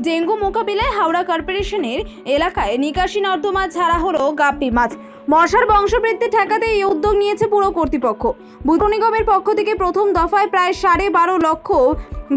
Dengue মোকাবিলায় হাওড়া কর্পোরেশনের এলাকায় নিকাশি নর্দমা ছাড়া হলো গাপ্পি মাছ। মশার বংশবৃদ্ধি ঠেকাতে এই উদ্যোগ নিয়েছে পুরো কর্তৃপক্ষ। বুধ নিগমের পক্ষ থেকে প্রথম দফায় প্রায় সাড়ে বারো লক্ষ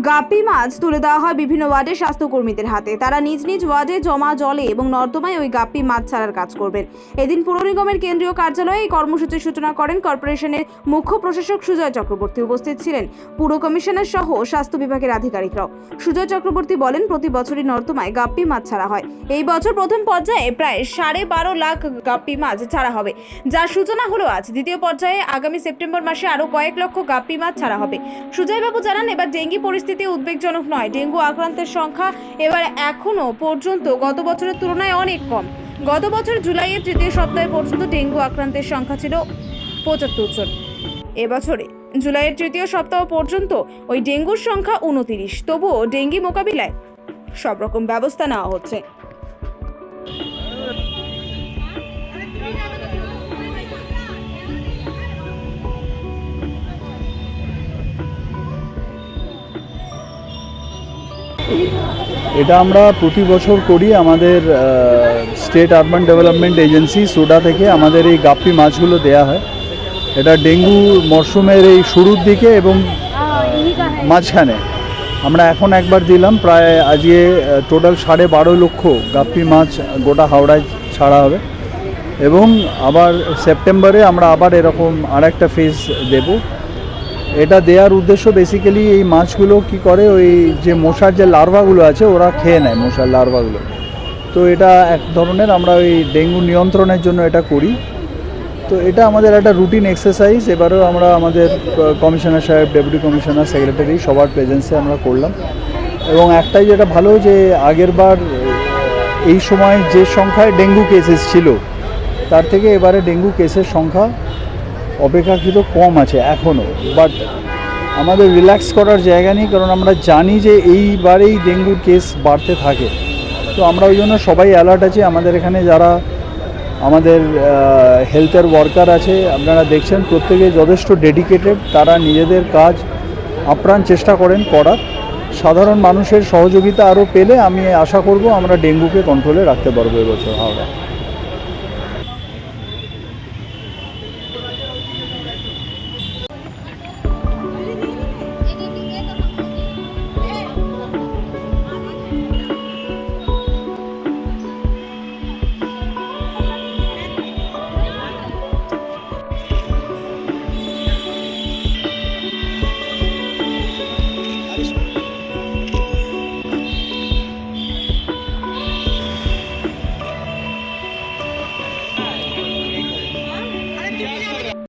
গাপ্পি মাছ তুলে দেওয়া হয় বিভিন্ন ওয়ার্ডের স্বাস্থ্যকর্মীদের হাতে। তারা নিজ নিজ ওয়ার্ডে জমা জলে এবং নর্দমায় ওই গাপ্পি মাছ ছাড়ার কাজ করবেন। এদিন পুর নিগমের কেন্দ্রীয় কার্যালয়ে এই কর্মসূচির সূচনা করেন কর্পোরেশনের মুখ্য প্রশাসক সুজয় চক্রবর্তী। উপস্থিত ছিলেন পুর কমিশনার সহ স্বাস্থ্য বিভাগের আধিকারিকরাও। সুজয় চক্রবর্তী বলেন, প্রতি বছরই নর্দমায় গাপ্পি মাছ ছাড়া হয়। এই বছর প্রথম পর্যায়ে প্রায় সাড়ে বারো লাখ গাপ্পি মাছ ছাড়া হবে। যার সূচনা হলো আজ। দ্বিতীয় পর্যায়ে আগামী সেপ্টেম্বর মাসে আরও কয়েক লক্ষ গাপ্পি মাছ ছাড়া হবে। সুজয়বাবু জানান, এবার ডেঙ্গি পরিস্থিতি উদ্বেগজনক নয়। ডেঙ্গু আক্রান্তের সংখ্যা এবার এখনও পর্যন্ত গত বছরের তুলনায় অনেক কম। গত বছর জুলাইয়ের তৃতীয় সপ্তাহে পর্যন্ত ডেঙ্গু আক্রান্তের সংখ্যা ছিল পঁচাত্তর জন। এবছরে জুলাইয়ের তৃতীয় সপ্তাহ পর্যন্ত ওই ডেঙ্গুর সংখ্যা উনতিরিশ। তবুও ডেঙ্গি মোকাবিলায় সব রকম ব্যবস্থা নেওয়া হচ্ছে। এটা আমরা প্রতি বছর করি আমাদের state urban development agency SUDA থেকে আমাদের এই গাপ্পি মাছগুলো দেয়া হয়। এটা ডেঙ্গু মরশুমের এই শুরুর দিকে এবং মাঝখানে। আমরা এখন একবার দিলাম, প্রায় আজকে টোটাল সাড়ে বারো লক্ষ গাপ্পি মাছ গোটা হাওড়ায় ছাড়া হবে। এবং আবার সেপ্টেম্বরে আমরা আবার এরকম আর একটা ফেজ দেবো। এটা দেওয়ার উদ্দেশ্য বেসিক্যালি এই মাছগুলো কি করে, ওই যে মশার যে লার্ভাগুলো আছে, ওরা খেয়ে নেয় মশার লার্ভাগুলো তো এটা এক ধরনের আমরা ওই ডেঙ্গু নিয়ন্ত্রণের জন্য এটা করি। তো এটা আমাদের একটা রুটিন এক্সারসাইজ এবারেও আমরা আমাদের কমিশনার সাহেব ডেপুটি কমিশনার সেক্রেটারি সবার প্রেজেন্সে আমরা করলাম। এবং একটাই যেটা ভালো যে আগের বার, এই সময় যে সংখ্যায় ডেঙ্গু কেসেস ছিল, তার থেকে এবারে ডেঙ্গু কেসের সংখ্যা অপেক্ষাকৃত কম আছে এখনও বাট আমাদের রিল্যাক্স করার জায়গা নেই, কারণ আমরা জানি যে এইবারেই ডেঙ্গুর কেস বাড়তে থাকে। তো আমরা ওই জন্য সবাই অ্যালার্ট আছি। আমাদের এখানে যারা আমাদের হেলথের ওয়ার্কার আছে, আপনারা দেখছেন প্রত্যেকে যথেষ্ট ডেডিকেটেড তারা নিজেদের কাজ আপ্রাণ চেষ্টা করেন করার। সাধারণ মানুষের সহযোগিতা আরও পেলে আমি আশা করব আমরা ডেঙ্গুকে কন্ট্রোলে রাখতে পারব এবছর হাওড়া